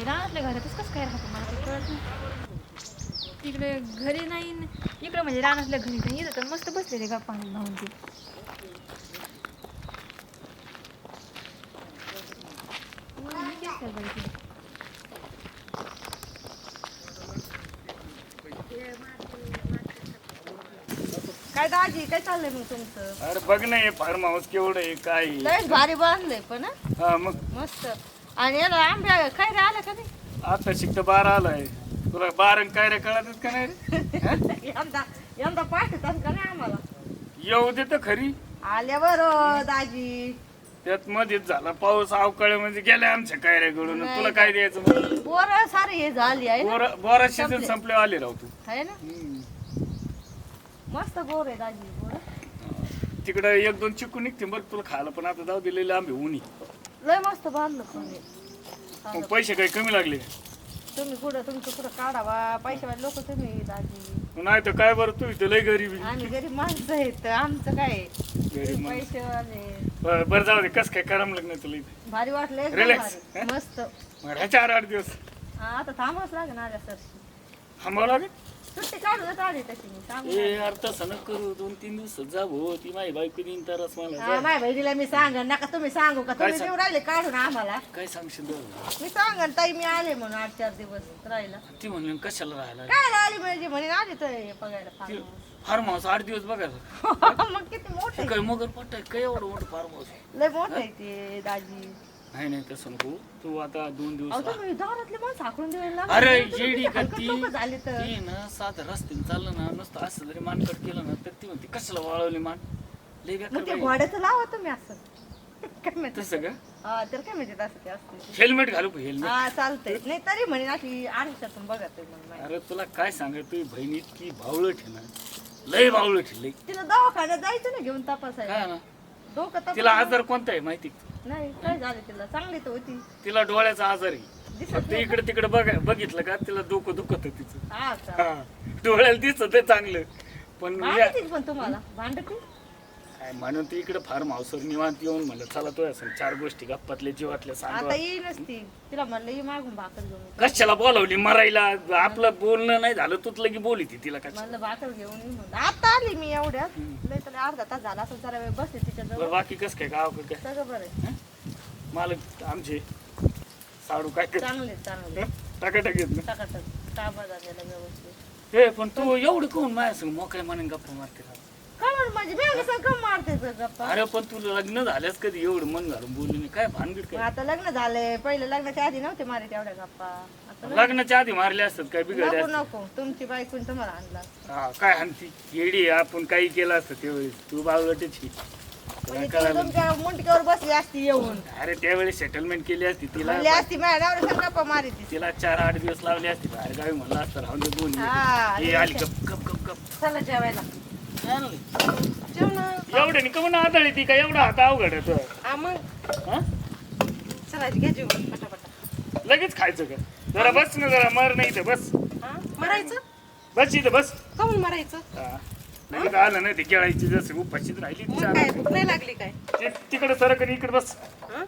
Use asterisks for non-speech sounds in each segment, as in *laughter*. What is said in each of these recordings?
इकडे रानातल्या घरातच कसं काय राहतं मला ते कळत नाही तिकडे घरी नाही इकडे म्हणजे रानातल्या घरी नाही इथं तर मस्त बसलेले गप्पा भाऊन काय ते? दाजी काय चाललंय मग तुमचं अरे बघ ना हे फार्म हाऊस केवढं आहे काय आहे. लयच भारी बांधलंय पण हं? हा मग मस्त आणि याला आंब्या काय रे आलं का आता शिकत बारा आलाय. तुला बारा काय रे कळतच का नाही रे? यंदा यंदा पाठवतात का नाही आम्हाला? येऊ दे तर खरी. आल्यावर अं, दाजी. त्यात मध्येच झाला पाऊस अवकाळी म्हणजे गेल्या आमच्या कायऱ्याकडून तुला काय द्यायचं मग बोर सारी हे झाली आहे ना. बोरा बोरा सीझन संपले. संपले आले राव तू. आहे ना. मस्त बोर आहे दाजी बोर. तिकडं एक दोन चिकू निघते बरं तुला खायला पण. आता जाऊ दिलेले आंबे उन्ही लय मस्त बांधलं. मग पैसे काही कमी लागले? तुम्ही कुठं तुमचं कुठं काढावा? पैशावाले लोक तुम्ही दाजी नाही तर काय बरं तू इथं लय गरीबी आणि गरीब माणसं आहेत आमचं काय? आहे? गरीब तुम्ही माणसं. पैसेवाले. बरं बरं जाऊ दे कसं काय करमलं नाही तुला इथं? भारी वाटलं एकदम Relax. भारी. मस्त. मग चार आठ दिवस. हा, आता थांबावंच लागेल आल्या सर. थांबावं लागेल? सुट्टी काढू देत आली तशी मी सांगू ए तसं न करू दोन तीन दिवस जा भाऊ ती माझी बायको देईन तरच मला हा, जा. माझ्या बहिणीला मी सांगन नका तुम्ही सांगू का तुम्ही सांग? देऊ राहिले काढून आम्हाला काय सांगशील बरं? मी सांगन ताई मी आले म्हणून आठ चार दिवस राहिला ती म्हणली कशाला राहायला काय आली म्हणजे म्हणे आली तर हे बघायला फार्म फार्म हाऊस आठ दिवस बघायला हाऊस. *laughs* मग किती मोठं. काय मगर पट्टा काय एवढं मोठं फार्म हाऊस लय मोठं ते दाजी नाही नाही तसं नको. तू आता दोन दिवस अहो राहा. तुम्ही दारातले माणसं हाकलून द्यायला लागले. अरे तुम्ही का हलकट ती? लोकं झाले तर. ती ना साधं रस्त्याने चाललं ना नुसतं असं जरी मानकट केलं ना तर ती म्हणते कशाला वाळवली मान? लय बेकार मग ते बाई. घोड्याचं लावा तुम्ही असं. काय माहिती? तसं का? हा तर काय असं ते असते. हेल्मेट घालू हेल्मेट हा चालतंय. नाही तरी म्हणे आरशातून बघा ते म्हणून अरे तुला काय सांगत तुझी बहीण इतकी भावळट आहे ना. लय भावळट आहे, लय. तिला दवाखान्यात जायचं ना घेऊन तपासायला. काय ना? डोकं तिला आजार कोणता आहे माहिती? का? नाही काय झालं तिला? चांगली तर होती. तिला डोळ्याचा आजार आहे. दिसत फक्त इकडे तिकडे बघ बघितलं का तिला डोकं दुखत तिचं. हा का? हा. डोळ्याला दिसत आहे चांगलं. पण या- भांडती पण तुम्हाला? भांडती? काय म्हणून ती इकडे फार्म हाऊसवर निवांत येऊन म्हणलं चला तो असं चार गोष्टी गप्पातल्या जीवातल्या आता सांगा येई नसती तिला म्हणलं ये मागून भाकर घेऊन ये. कशाला बोलावली मरायला? आपलं बोलणं नाही झालं तूच लगी बोली ती तिला कशा म्हणलं भाकर घेऊन ये आता आली मी एवढ्यात. लय तर अर्धा तास झाला असं जरा वेळ बसले तिच्या बरं जवळ बाकी कसं काय? गाव काय? सगळं बरं आहे. मालक आमचे साडू काय कर चांगले चांगले टाकाटाक येत ना टाकाटक. ताबा झालेला व्यवस्थित. हे पण तू एवढं कोण माझ्या संग मोकळ्या मनाने गप्पा मारते? मारते ते गप्पा अरे पण तुला लग्न झाल्यास कधी एवढं मन घालून बोलली नाही काय भानगड मग काय आता लग्न झालंय. पहिले लग्नाच्या आधी नव्हते मारे तेवढ्या गप्पा. आता लग्न- लग्नाच्या आधी मारले असतात काय बिघडले नको तुमची बायकून तुम्हाला आणला हा काय आणती? येडी आपण काही केलं असतं त्यावेळेस. तू बावळटेची म्हणजे ती तुमच्या मुंडक्यावर बसली असती येऊन. अरे त्यावेळेस सेटलमेंट केली असती. तिला असती माझ्या नवऱ्या संग गप्पा मारी ती तिला चार आठ दिवस लावले असते. बाहेर गावी म्हणलं असतं राहून दे दोन हा, हे आली गप गप गप गप. चला जेवायला. एवढे का म्हणून आदळी ती का एवढा हात अवघड आहे. हा हा? चला घ्या जेवण पटापटा. लगेच खायचं का? जरा बस ना जरा मर नाही इथं बस. हा? मरायचं? बस इथं बस. काऊन मरायचं? हा. लगेच आलं नाही ते केळायची जसं उपाशीच राहिली मग चार. काय भूक नाही लागली काय? ते- तिकडं सरकून इकडे बस. हा?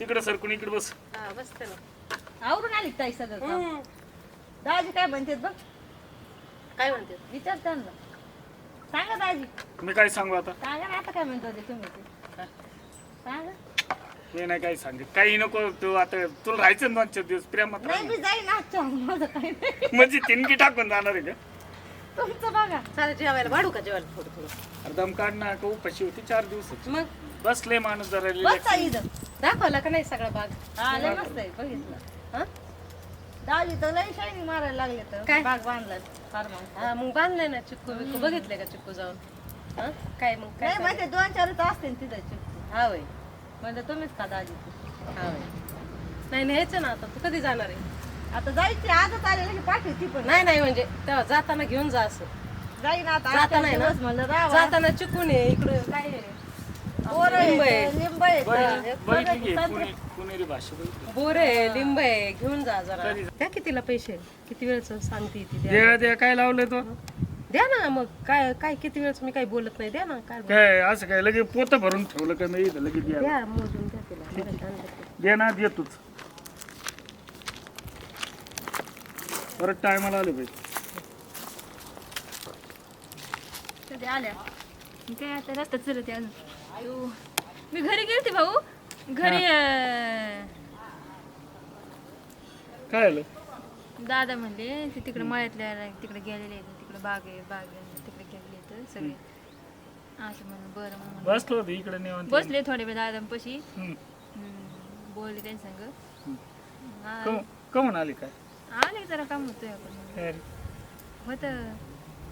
तिकडं सरकून इकडे बस. हा बसते ना आवरून आली ताई सगळं दाजी काय म्हणते बघ? काय म्हणते विचार त्यांना सांगा दाजी. मी काय सांगू आता? सांगा ना आता काय म्हणत होते तुम्ही ते? काय? सांगा. मी नाही काय सांगत. काही नको तू आता तुला राहायचं ना दोन चार दिवस? प्रेमात नाही मी जाईन आजच्या माझं काही नाही. म्हणजे तिनकी टाकून जाणार आहे का? तुमचं बघा. चालेल जेवायला वाढू का जेवायला थोडं थोडं? अरे दम काढ ना का उपाशी होती चार दिवस मग? बसले माणूस जरा बस relax. ताई इथं. दाखवला का नाही सगळा बाग? हा लय मस्त आहे बघितलं. हा? दाजी तर लय शायनिंग मारायला लागले तर. काय? बाग बांधलाय फार्म हा मग बांधलंय ना चिक्कू बिक्कू. बघितले का चिक्कू जाऊन? हा? काय मग काय नाही माहिती दोन चार असते ना तिथं चिप्स हा वय म्हणजे तुम्हीच का दाजी? हा वय नाही न्यायचं ना आता. तू कधी जाणार आहे? आता जायची आजच आलेली की पाठवती पण. नाही नाही म्हणजे तेव्हा जाताना घेऊन जा असं. जाईन आता. जाता नाही ना? दिवस म्हणलं जाताना चुकून ये इकडं काय आहे? आहे. लिंब. बघितली की पुणेरी भाषा बघितली बोर आहे लिंब आहे. घेऊन जा जरा? द्या कितीला पैसे? किती वेळच सांगते ती द्या. द्या द्या. काय लावलंय तो? द्या ना मग. काय काय किती वेळच मी काही बोलत नाही. द्या ना काय असं काय? लगे पोत भरून ठेवलं का नाही? इथं लगेच द्या. द्या मोजून द्या तिला. बरं, ते. दे ना देतोच. परत टायमाला आले पाहिजे कधी आल्या? मी काय आता रस्ता चलत आहे अजून. मी घरी गेलते भाऊ. घरी अं, काय आलं? दादा म्हणले ते तिकडे मळ्यातल्या तिकडे गेलेले आहेत. तिकडे बाग आहे बाग आहे. तिकडे गेलेले आहेत सगळे. असं म्हणून बरं मग म्हणलं. बसलो होतो इकडे निवांत. बसले थोडे वेळ दादांपाशी. हम्म. हम्म, बोलले त्यांच्या संग. आ- कम- कमून आली काय? आले जरा काम होतोय आपण काय रे? होत.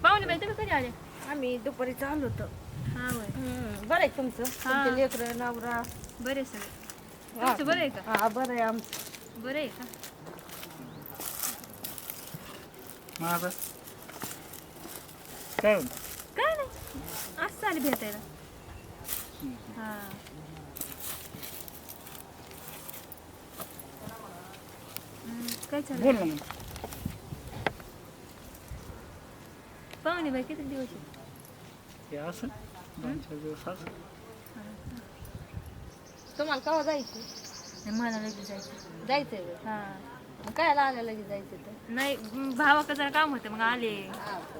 पाहुणे बाई तुम्ही कधी आले? आम्ही दुपारी चाललो होतो. हा होय हम्म, बरं आहे तुमचं. तुमचे लेकरं नवरा. बरे सगळे. तुमचं बरं आहे का? हा बरं आहे आमचं. बरं आहे का? आता काय काय नाही. असं चालेल भेटायला. हा. हम्म, काय चालू बोल ना मग. पाहुणे बाई किती दिवस आहेत? हे असं दोन चार तुम्हाला केव्हा जायचं नाही, मला लगेच जायचं जायचंय बरं. हा. मग काय आलं लगेच जायचं तर? नाही भावाकडे जरा काम होतं मग आले.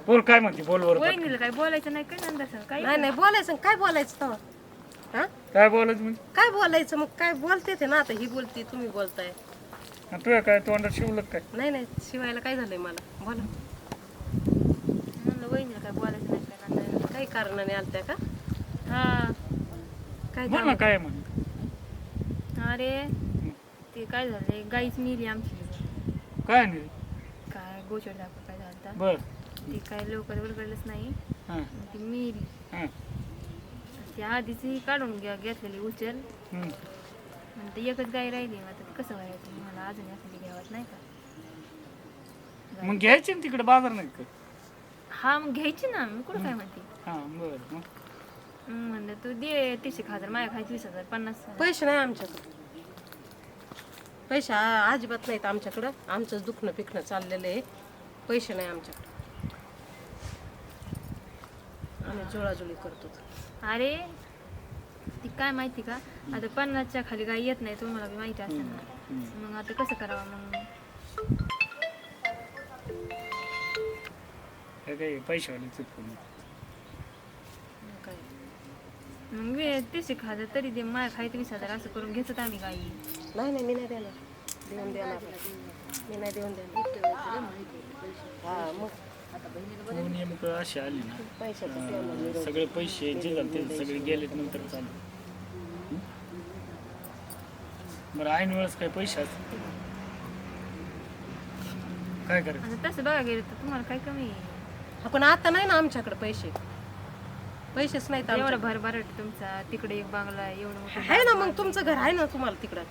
बोल काय म्हणते बोल बरं वहिनीला काय बोलायचं नाही काय सर काय नाही नाही बोलायचं काय बोलायचं तेव्हा हा? काय बोलायचं म्हणजे? काय बोलायचं? मग काय बोलते ते ना आता ही बोलती तुम्ही बोलताय. आणि तुझ्या काय तोंडात शिवलं काय? नाही नाही शिवायला काय झालंय मला? बोला. म्हणलं वहिनीला काय बोलायचं नाही. काही कारणाने आलत्या का? हा. काय बोल ना काय म्हण अरे ते काय झालंय? गाईच मिली आमची. काय नाही काय गोचड दाखव काय झालं बर. ती काय लवकर उलगडलंच नाही. हां. ती मिली. हां. ती आधीच ही काढून घ्या घेतलेली उचल. हम्म. आणि ते एकच गाय राहिली मग आता ते कसं व्हायचं? मला अजून एखादी घ्यावत नाही का? मग घ्यायची ना तिकडे बाजार नाही का? हा मग घ्यायची ना. मी कुठं काय म्हणते? हां बरं मग. मग म्हणलं तू दे तीस एक हजार माझ्या खायची वीस हजार पन्नास पैसे नाही आमच्याकडे. पैसे आ- अजिबात नाहीत आमच्याकडं. आमचंच दुखणं पिकणं चाललेलं आहे. पैसे नाही आमच्याकडे. आम्ही जुळाजुळी करतो. अरे ती काय माहिती का? आता पन्नासच्या खाली गाय येत नाही तुम्हाला बी माहिती असेल ना. मग आता कसं करावं मग? काय पैशावाले चुकून. मग वेळ तीस एक तरी दे माझ्या खायचं वीस हजार असं करून घेतात आम्ही गाई नाही नाही मी नाही देणार देऊन देणार मी नाही देऊन देणार हा मग नेमकं अशी आली ना पैशाचं अं, सगळे पैसे जे झाले ते सगळे गेलेत नंतर चालू बरं ऐन वेळेस काय पैसे असतील काय करायचं आता तसं बघा गेलं तर तुम्हाला काय कमी आहे? आपण आता नाही ना आमच्याकडे पैसे पैसेच नाहीत एवढा आमच्याकडे. भरभराट तुमचा तिकडे एक बांगला आहे, एवढं मोठं आहे ना मग तुमचं घर आहे ना तुम्हाला तिकडं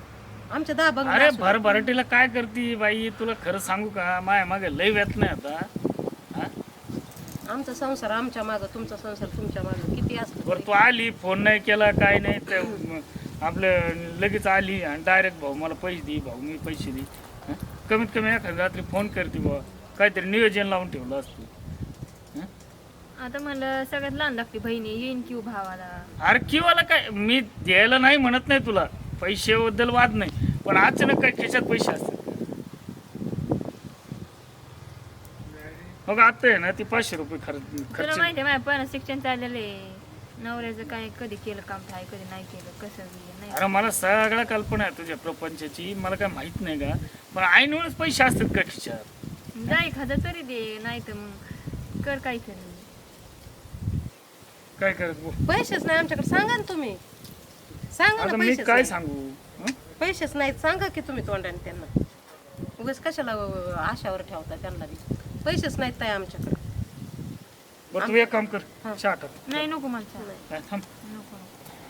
आमच्या दहा बंगले अरे असून. भर भराटीला काय करती बाई तुला खरं सांगू का माया मागे लय व्यत नाही आता हा? आमचा संसार आमच्या मागं तुमचा संसार तुमच्या मागं किती असतं बरं तू आली फोन नाही केला काय नाही तर म- आपलं लगेच आली आणि डायरेक्ट भाऊ मला पैसे दे भाऊ मी पैसे दे हं? कमीत कमी एखाद्या रात्री फोन करते बुवा काहीतरी नियोजन लावून ठेवलं असतं? आता म्हणलं सगळ्यात लहान लागते बहिणी येईन किंवा भावाला अरे किवाला काय? मी द्यायला नाही म्हणत नाही तुला. पैशाबद्दल वाद नाही. पण अचानक काय खिशात पैसे असतात? मग आता आहे ना ती पाचशे रुपये खर्च तुला खर्च माहिती आहे माझ्या पण शिक्षण चाललेलं आहे. नवऱ्याचं काय कधी केलं काम काय कधी नाही केलं कसं बी नाही अरे मला सगळ्या कल्पना आहे तुझ्या प्रपंचाची. मला काय माहीत नाही का? पण ऐन वेळेस पैसे असतात का खिशात? जा एक हजार तरी दे नाही तर मग कर काहीतरी. काय करत बोल पैसेच नाही आमच्याकडे. सांगा ना तुम्ही. सांगा आता ना मी पैसेच काय नाही. सांगू? हं? पैसेच नाहीत सांगा की तुम्ही तोंडाने त्यांना. उगाच कशाला अं, आशावर ठेवता त्यांना बी. पैसेच नाहीत ताई आमच्याकडे. बरं तू एक काम कर. चहा टाक. नाही नको मला चहा. थांब. नको.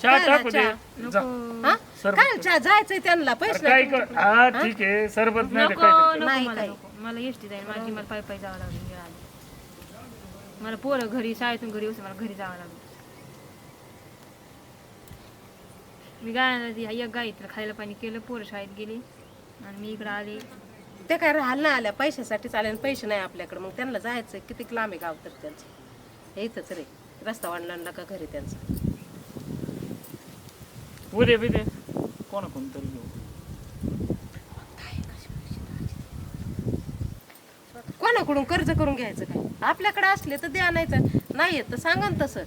चहा काय टाकू चहा? दे जा हा? सरबत काय चहा जायचंय त्यांना? अरे पैसे काय नाही कर हा ठीक आहे. सरबत नाही रे, नको काय करते? नको नाही मला काही. नको. मला एसटी जाईल माझी मला पाय पाय जावं लागलं. आली. मला पोरं घरी शाळेतून घरी येऊस मला घरी जावं लागलं. मी गायला एक गाई तिला खायला पाणी केलं पोरं शाळेत गेली. आणि मी इकडं आले. ते काय राहायला नाही आल्या पैशासाठीच आले आणि पैसे नाही आपल्याकडे. मग त्यांना जायचं किती लांब आहे गाव तर त्यांचं? हे इथंच रे रस्ता वाढला का घरी त्यांचं. उद्या बिद्या कोणा कोण तरी घेऊ. कोणाकडून कर्ज करून घ्यायचं काय? आपल्याकडे असले तर द्या नाही तर नाही येत तर सांगा ना तसं.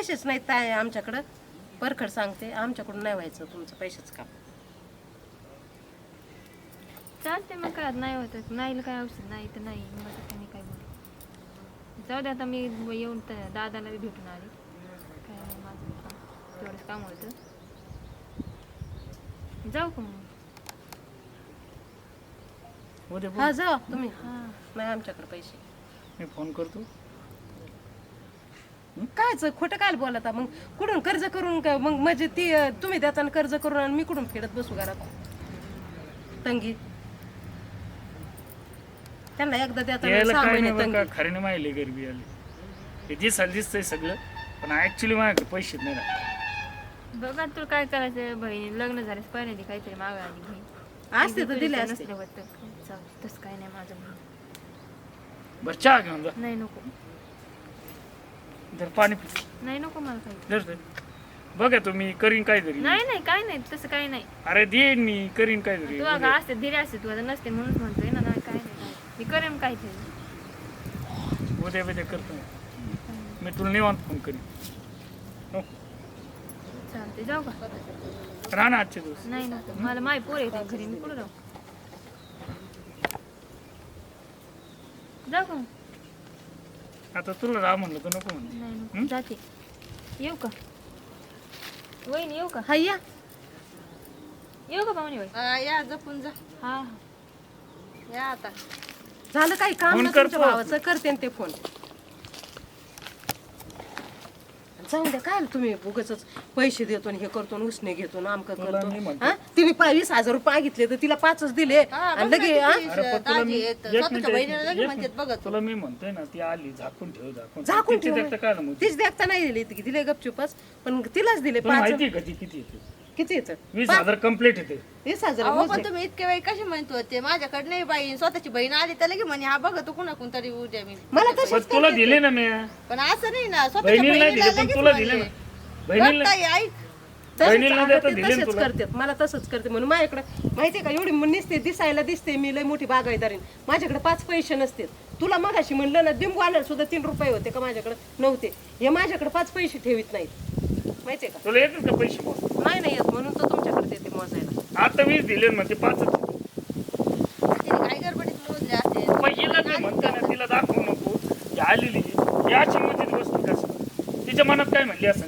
पैसेच नाहीत काय आमच्याकडं. परखड सांगते आमच्याकडून नाही व्हायचं तुमचं पैशाचं काम. चालते मग काय नाही होत नाही काय औषध नाही तर नाही. मग आता त्यांनी काय बोल? जाऊ दे आता मी येऊन त्या दादाला बी भेटून आले. काय नाही माझं काम तेवढंच काम होतं. जाऊ का मग? उद्या बोल. हा जा तुम्ही. हां. नाही आमच्याकडे पैसे. मी फोन करतो. कायच खोटं काय बोलता? मग कुठून कर्ज करून का- मग म्हणजे ती अं, तुम्ही देताना कर्ज करून आणि मी कुठून फेडत बसू घरात? तंगी. त्यांना एकदा देताना यायला सहा काय महिने नाही बरं तंगी का खरे नाही माहिले गरबी आली. हे दिसायला दिसतंय सगळं पण ऍक्च्युली माझ्याकडे पैसे नाही राहत. बघा तुला काय करायचं बहिणी? लग्न झाल्यास पहिल्यांदा काहीतरी मागा आली बहीण असते तर दिले असते. नसले होतं. जाऊ दे, तसं काय नाही माझं. म्हणणं. बरं चहा घेऊन जा. नाही नको. जर पाणी पी नाही नको मला काही. बघा तुम्ही करीन काहीतरी. नाही नाही काय नाही तसं काही नाही. अरे देईन मी करीन काहीतरी. तू अगं असते दिले असते तू आता नसते म्हणून म्हणतोय ना नाही काय नाही काय. मी करेन काहीतरी. उद्या बिद्या करतो मी. मी तुला निवांत फोन करीन. हो. चालते जाऊ का? राहा ना आजचे दिवस. नाही नको मला माय पोर येते घरी मी कुठं राहू? जाऊ का आता तुला राहा म्हणलं तर नको म्हणलं नाही नको. जाते. येऊ का? वहिनी येऊ का? हा या. येऊ का पाहुणे बाई? हा, या जपून जा. हा हा. या आता. झालं काही काम फोन ना कर तुमच्या फोन. भावाचं? करते ना ते फोन. जाऊन द्या काय तुम्ही उगाच पैसे देतो आणि हे करतो आणि उसने घेतो आणि आमकं तुला करतो म्हणतो. हा तिने पा- वीस हजार रुपये मागितले तर तिला पाचच दिले आणि ना लगे हा? किती अरे पण तुला दाजी मी आहेत. एक स्वतःच्या मिनिट, एक बहिणीला मिनिट, लगे एक म्हणतात मिनिट. बघा तू. तुला मी म्हणतोय ना ती आली झाकून ठेव झाकून झाकून तिची ठेव. देखता काय ना मग तीच देखता नाही दिली ती दिले गपचुपच पण तिलाच दिले तुला पाच माहिती आहे का ती किती येते किती येतं? वीस हजार कंप्लीट येते. वीस हजार अहो मोजले. पण तुम्ही इतके वेळ कशी म्हणतो होते माझ्याकडे नाही बाई. स्वतःची बहीण आली तर लगे म्हणे हा बघ तू कुणाकून तरी उद्या मी मला पण तशीच तुला दिले ना मी. पण असं नाही ना. स्वतःच्या बहिणीला नाही बहिणीला दिले पण लगेच तुला. दिले ना. बघ बहिणीला ताई, ऐक. तसंच बहिणीला अगं देता ते दिले ना तसेच तुला. करतात मला तसंच करते म्हणून माझ्याकडे माहितीये का एवढी निसते दिसायला दिसते मी लय मोठी बागायदारीन. माझ्याकडे पाच पैसे नसते. तुला मगाशी म्हणलं ना दिंबू आणायला सुद्धा तीन रुपये होते का माझ्याकडे? नव्हते. हे माझ्याकडे पाच पैसे ठेवीत नाहीत. माहितीये का? तुला येतील का पैसे मग नाही नाही येत. म्हणून तर तुमच्याकडे देते मोजायला. आता वीस दिले ना ते पाच तिने काय गडबडीत मोजले असेल? मग हिला काय म्हणता ना तिला दाखवू नको. ही आलेली याची मजेत वस्तू कसं तिच्या मनात काय म्हणली असं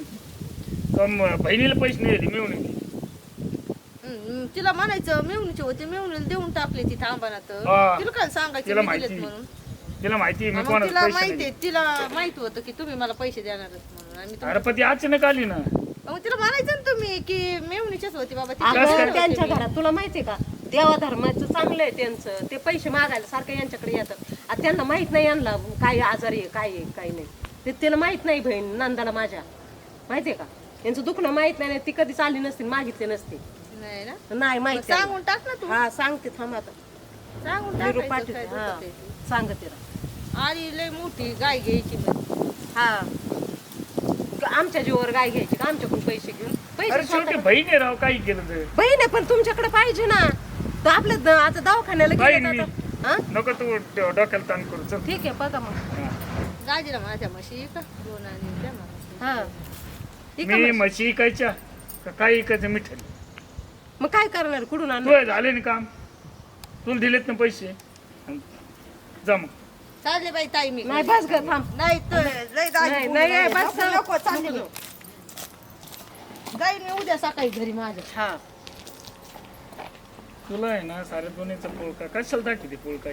बहिणीला पैसे नाही दिले मिळून दिले हम्म, तिला म्हणायचं मेवणीचे होते मेवणीला देऊन टाकले ती थांबानात हा. तिला काय सांगायचं तिला मी माहिती दिलेत म्हणून? तिला माहिती आहे मी मग कोणाला तिला पैसे माहिती तिला माहीत होतं की तुम्ही मला पैसे म्हणून अरे पण ती अचानक आली ना. मग तिला म्हणायचं ना तुम्ही की मेवणीचेच होते बाबा ती कसं अगं काय? त्यांच्या घरात तुला माहितीये का? देवा धर्माचं चांगलं आहे त्यांचं. ते पैसे मागायला सारखं यांच्याकडे येतात. आता त्यांना माहीत नाही यांना काय आजारी आहे काय आहे काय नाही. ते तिला माहीत नाही बहीण नंदाला माझ्या. माहितीये का? यांचं दुखणं माहीत नाही ती कधीच आली नसती मागितले नसते. नाही ना? नाही मग माहीत त्यांना. सांगून टाक ना तू. हा सांगते थांब आता. सांगून निरोप पाठवते हा. सांगते ना. आणि लय मोठी गाय घ्यायची. हा. आमच्या जीवावर गाय घ्यायची का? आमच्याकडून पैसे घेऊन. अरे पैसे शेवटी स्वतः- बहीण आहे राव काही केलं तर. बहीण आहे पण तुमच्याकडे पाहिजे ना. तर आपल्या द- आता दवाखान्याला बहीण गेलं मी. आता हा? नको तू डो- डोक्याला ताण करू चल. ठीक आहे बघा मग. गाजीला माझ्या म्हशी का दोन आणि द्या मला. हा. ठीक मी मग. म्हशी इकायच्या का काय इकायचं मिठाई मग काय करणार? कुठून तू आणणार झाले ना काम. तुला दिलेत ना पैसे. जा मग. चालले बाई ताई मी नाही बस ग थांब. नाही तर लय दाजी नाही बोलू नाही राहिले. बस नको, नको चालले नको, मी. जाईन मी उद्या सकाळी घरी माझ्या. हा. तुला आहे ना सारे दोन्हीचा पोळका. कशाला दाखवते पोळका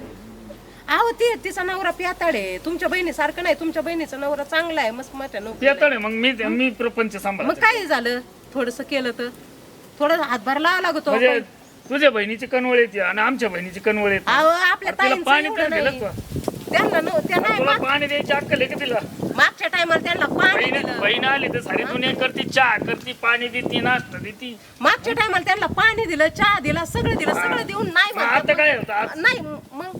अहो ते तिचा नवरा प्याताड आहे. तुमच्या बहिणीसारखं नाही. तुमच्या बहिणीचा नवरा चांगला आहे मस्त मोठ्या नोकरी मग मी मी प्रपंच मग काय झालं? थोडस केलं तर? थोडं हातभार लावा लागतो म्हणजे तुझ्या बहिणीची कनवळ येते आणि आमच्या बहिणीची कनवळ येते. अहो आपल्या अरे तिला ताईंचं पाणी एवढं तर दिलं नाही. त्यांना नव- त्या नाही तुला माग- पाणी द्यायची अक्कल आहे का तिला? मागच्या टायमाला त्यांना पाणी बहीण दिलं. बहीण आली तर सारी दुनिया करती चहा करती पाणी देती नाश्ता देती. मागच्या टायमाला त्यांना पाणी दिलं चहा दिला सगळं दिलं सगळं देऊन नाही मग. आता काय होतं? नाही मग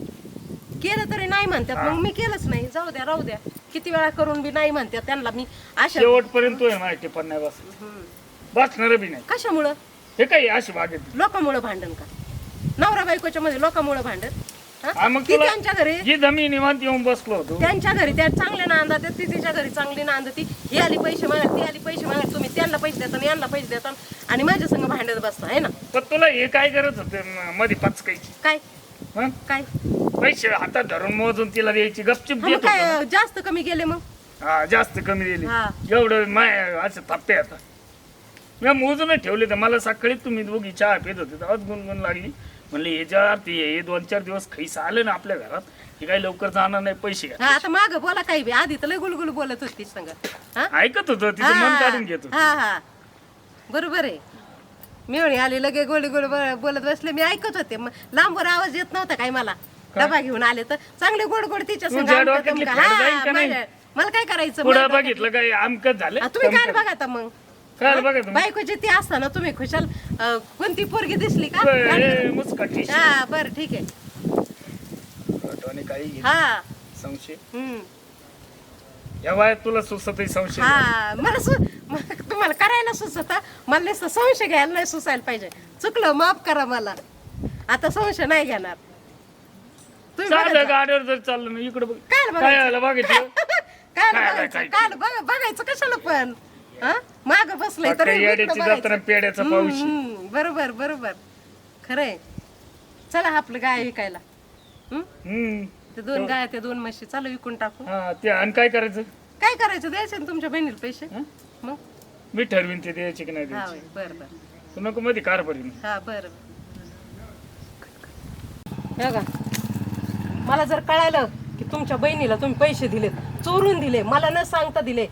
केलं तरी नाही म्हणतात. मग मी केलंच नाही. जाऊ द्या राहू द्या. किती वेळा करून बी नाही म्हणतात. त्यांना मी अशा शेवटपर्यंत तू आहे माझ्या टिपण नाही बस बसणार बी नाही. कशामुळं? हे काय अशी वागत. लोकांमुळं भांडण का? नवरा बायकोच्या मध्ये लोकांमुळं भांडण? हा? हा मग ती तुला त्यांच्या घरी. जी जमीन निवांत येऊन बसलो होतो. त्यांच्या घरी त्या चांगल्या नांदा ती तिच्या घरी चांगली नांदती ही आली पैसे मागत ती आली पैसे मागत तुम्ही त्यांना पैसे देता आणि यांना पैसे देता. आणि माझ्या संग भांडत बसता आहे ना? पण तुला हे काय करत होते? मध्ये पचकायची. काय? हं? काय? पैसे हातात धरून मोजून तिला द्यायची गपचिप देत मग होतो ना. काय जास्त कमी गेले मग? हा जास्त कमी दिली. हा. एवढं माय असं थप्पे आता. मी मोजूनच ठेवले तर मला सकाळी तुम्ही दोघी चहा पित होते तेव्हाच गुणगुण लागली. म्हणले हे जर ते हे दोन चार दिवस खैस आले ना आपल्या घरात हे काही लवकर जाणार नाही पैसे घ्या. हा आता माग बोला काही बी. आधी तर लय गुलगुल बोलत होती संग हा? ऐकत होतं तिचं मन काढून घेत होतं. हा हा. बरोबर आहे. मी म्हणे आले लगे गोळी गोळी बोलत बसले. मी ऐकत होते. मग लांबवर आवाज येत नव्हता काय मला. डबा घेऊन आले तर. चांगले गोड गोड तिच्या संग तुझ्या आमकं डोक्यातली तमकं. फॅट जाईल हा, का नाही? माझ्या- मला काय करायचं? पुढं बघितलं काय? आमकच झालं? तुम्ही काय बघा आता मग. काय बघा तुम्ही. बायकोची ती असताना तुम्ही खुशाल. अं, कोणती पोरगी दिसली का? मुस्काटी हा बरं ठीक आहे. आणि काही घे. हा. संशय? हम्म. या वयात तुला सुचत संशय? हा मला सु मला तुम्हाला करायला सुचत. मला नुसतं संशय घ्यायला नाही सुचायला पाहिजे. चुकलं माफ करा मला. आता संशय नाही घेणार. तुम्ही बघा साधं. गाडीवर जर चाललं ना इकडे बघ. काय काय आलं बघितलं? *laughs* काय काय- बघायचं. काय- काय बघा बघायचं कशाला पण. माग बसलंय तरी येड्याची. जत्रा पेड्याचा पाऊस बरोबर बरोबर. खरंय. चला आपलं गाय विकायला. हम्म? हम्म. ते दोन गाय ते दोन म्हशी. चालू विकून टाकू. हा ते आणि काय करायचं? काय करायचं? द्यायचे ना तुमच्या बहिणीला पैसे? मग? मी ठरवीन ते द्यायचे की नाही हा द्यायचे. बरं बरं. तू नको मध्ये कार भरीन. हा बरं. हे का मला जर कळालं की तुमच्या बहिणीला तुम्ही पैसे दिले चोरून दिले मला न सांगता दिले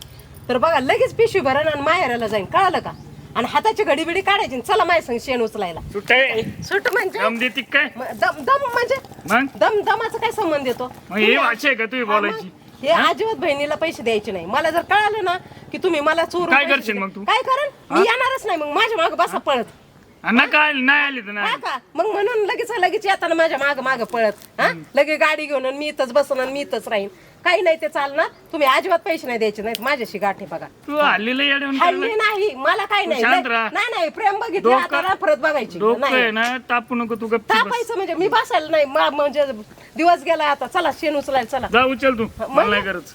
तर बघा लगेच पिशवी भरण आणि माहेराला जाईन. कळालं का? आणि हाताची घडी बिडी काढायची आणि चला माय संग शेण उचलायला. सुटाय सुट म्हणजे? दम देती काय? म- दम दम म्हणजे? मग? दम दमाचा काय संबंध येतो? मग हे आहे का तुम्ही बोलायची? हे अजिबात बहिणीला पैसे द्यायचे नाही. मला जर कळालं ना की तुम्ही मला चोरून काय पैसे करशील दिले- मग तू? काय करेन? मी येणारच नाही. मग माझ्या माग बसा पळत. नाही आली तर हा का? मग म्हणून लगेच लगेच येताना माझ्या माग माग पळत. हा? लगे गाडी घेऊन आणि मी इथंच बसन आणि मी इथंच राहीन. काही नाही ते चालणार. तुम्ही अजिबात पैसे नाही द्यायचे नाहीत माझ्याशी गाठी बघा. तू हल्लीला हल्ली नाही मला काही नाही. शांत राहा. नाही नाही प्रेम बघितलं डोकं- आता परत बघायची. डोकं नाही. आहे ना तापू नको तू गप्प बस. तापायचं म्हणजे मी बसायला नाही मा- म्हणजे दिवस गेला आता चला शेण उचलायला चला. जा उचल तू. मला नाही गरज.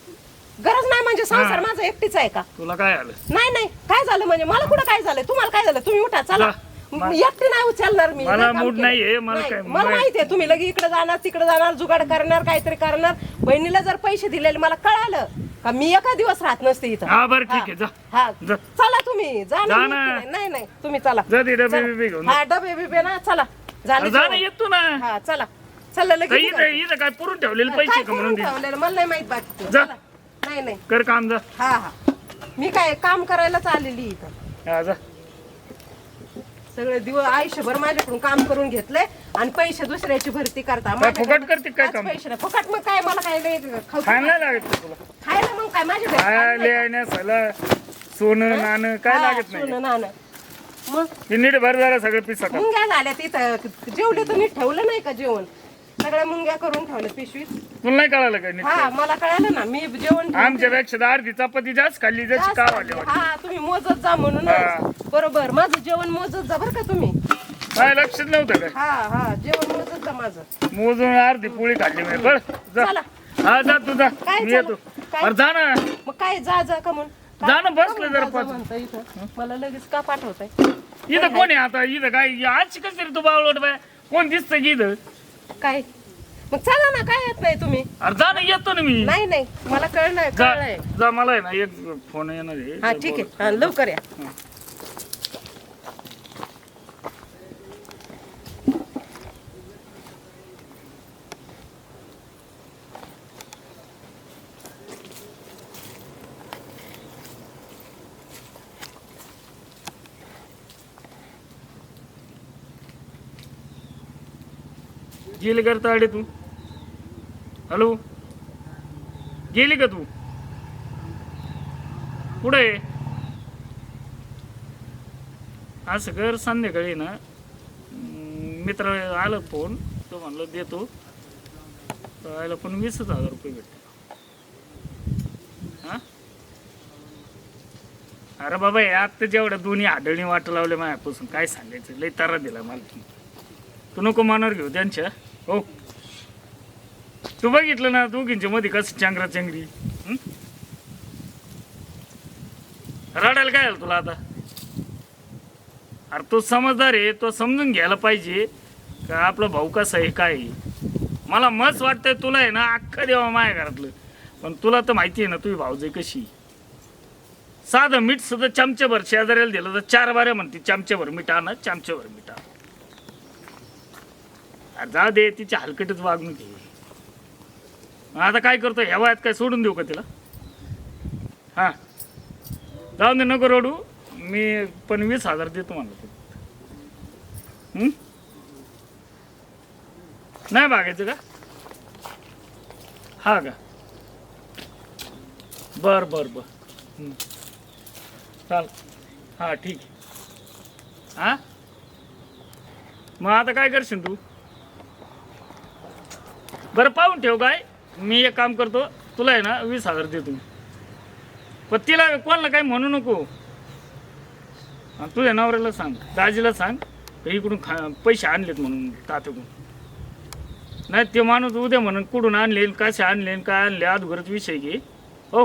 गरज नाही म्हणजे संसार. माझा एकटीच आहे का? तुला काय आलं? नाही नाही. काय झालं म्हणजे? मला कुठं काय झालं तुम्हाला काय झालं तुम्ही उठा चला. जा. मी एकटी नाही उचलणार मी. मला मूड. नाहीये, मला काय- मला माहिती आहे? तुम्ही लगे इकडे जाणार तिकडे जाणार जुगाड करणार काहीतरी करणार. बहिणीला जर पैसे दिलेले मला कळालं का मी एका दिवस राहत नसते इथं. हा बरं ठीक आहे जा. हा. जा. चला तुम्ही. जा ना, जा मी ना. एकटी नाही. नाही. तुम्ही चला. जा ते डबे चला. बिबे घेऊन. हा डबे बिबे ना चला. झाले जा ना जेवण. येतो ना. हा चला. चला लगेच इथं इथं काय पुरून ठेवलेले पैसे काय का म्हणून करून दे ठेवलेलं? मला नाही माहीत बाकी जा. चला. नाही नाही. कर काम जा. हा हा. मी काय काम करायलाच आलेली इथं. हा जा. सगळे दिवस आयुष्यभर माझ्याकडून काम करून घेतलंय आणि पैसे दुसऱ्याची भरती करता. काय माझ्याकडे फुकट करते काय काम? पैसे नाही. फुकट मग काय? मला काय नाही खाऊ खायला नाही लागत तुला? खायला मग काय? माझ्या घरी खायला खायला नाही. येण्यासाला सोनं नाणं काय हा, लागत नाही? सोनं नाणं. मग? नीट भर सगळं पिसा का मुंग्या झाल्या तिथं. जेवले तर नीट ठेवलं नाही का जेवण? सगळ्या मुंग्या करून ठेवल्या पिशवीत. तुला नाही कळालं का नीट? हा मला कळालं ना मी जेवण ठेवलं. आमच्यापेक्षा तर अर्धी चपाती जास्त खाल्ली जास्त का वाटली हा तुम्ही मोजत जा म्हणून. बरोबर माझं जेवण मोजत जा बरं का तुम्ही. काय लक्षच नव्हतं काय? हा हा जेवण मोजत जा माझं. मोजून अर्धी पोळी खाल्ली मी. बर जा. चला. हा जा तू जा. काय मी चला? येतो. काय? अरे जा ना. मग काय जा जा का म्हणून? जा ना, बसलं जरा जा, जा पाच. म्हणता इथं. मला लगेच का पाठवताय? इथं कोण आहे आता? इथं काय आज कस तरी तू बावळट बाय? कोण दिसतं की इथं? काय? मग चला ना काय येत नाही तुम्ही? अरे जा ना येतो ना मी. नाही नाही. मला जा कळलंय. जा मला आहे ना एक फोन येणार आहे. हा ठीक आहे. हा, लवकर या. गेली करता अडे तू? हॅलो? गेली का तू? कुठे आहे? असं कर संध्याकाळी ना मित्र आलं फोन तो म्हणलं देतो. तर आयला पण वीसच हजार रुपये भेटते हा? अरे बाबा हे आत्ता जेवढ्या दोन्ही आढळणी वाट लावले माझ्यापासून काय सांगायचं? लय तारा दिला मला. तू तू नको मानावर घेऊ त्यांच्या. हो. तू बघितलं ना दोघींच्या मध्ये कसं चांगरा चांगरी. रडायला काय आलं तुला आता? अरे तो समजदार आहे तो समजून घ्यायला पाहिजे का आपला भाऊ कसा आहे काय आहे. मला मस्त वाटतंय तुला आहे ना अख्खा देवा माया घरातलं. पण तुला तर माहिती आहे ना तुझी भाऊजे कशी साधं मीठ सुद्धा चमच्याभर शेजाऱ्याला दिलं तर चार बाऱ्या म्हणते चमच्याभर मीठ आणा चमच्याभर मीठ आणा. अरे जा दे तिची हलकटच वागणूक आहे. मग आता काय करतो? ह्या वयात काय सोडून देऊ का तिला? हां. जाऊन दे नको रोडू. मी पण वीस हजार देतो म्हणलं तू नाही भागायचं का? हा का? बर बर बर. चाल. हां ठीक आहे. हां? मग आता काय करशील तू? बरं पाहून ठेव काय मी एक काम करतो तुला आहे ना वीस हजार देतो पण तिला कोणाला काही म्हणू नको. तुझ्या नवऱ्याला सांग दाजीला सांग इकडून खा पैसे आणलेत म्हणून तात्याकडून. नाही ते माणूस उद्या म्हणून कुठून आणले कसे आणले काय आणले आजभरच विषय घे. हो.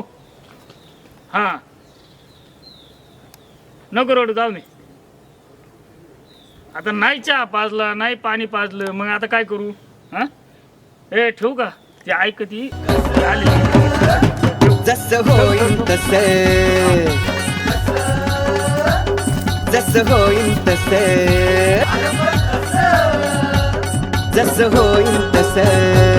हां. नको रोड जाऊ नये आता नाही चहा पाजला नाही पाणी पाजलं मग आता काय करू? हां? ए ठेवू का? ते ऐकती आली जसं होईन तसे. जसं होईन तसे. जसं हो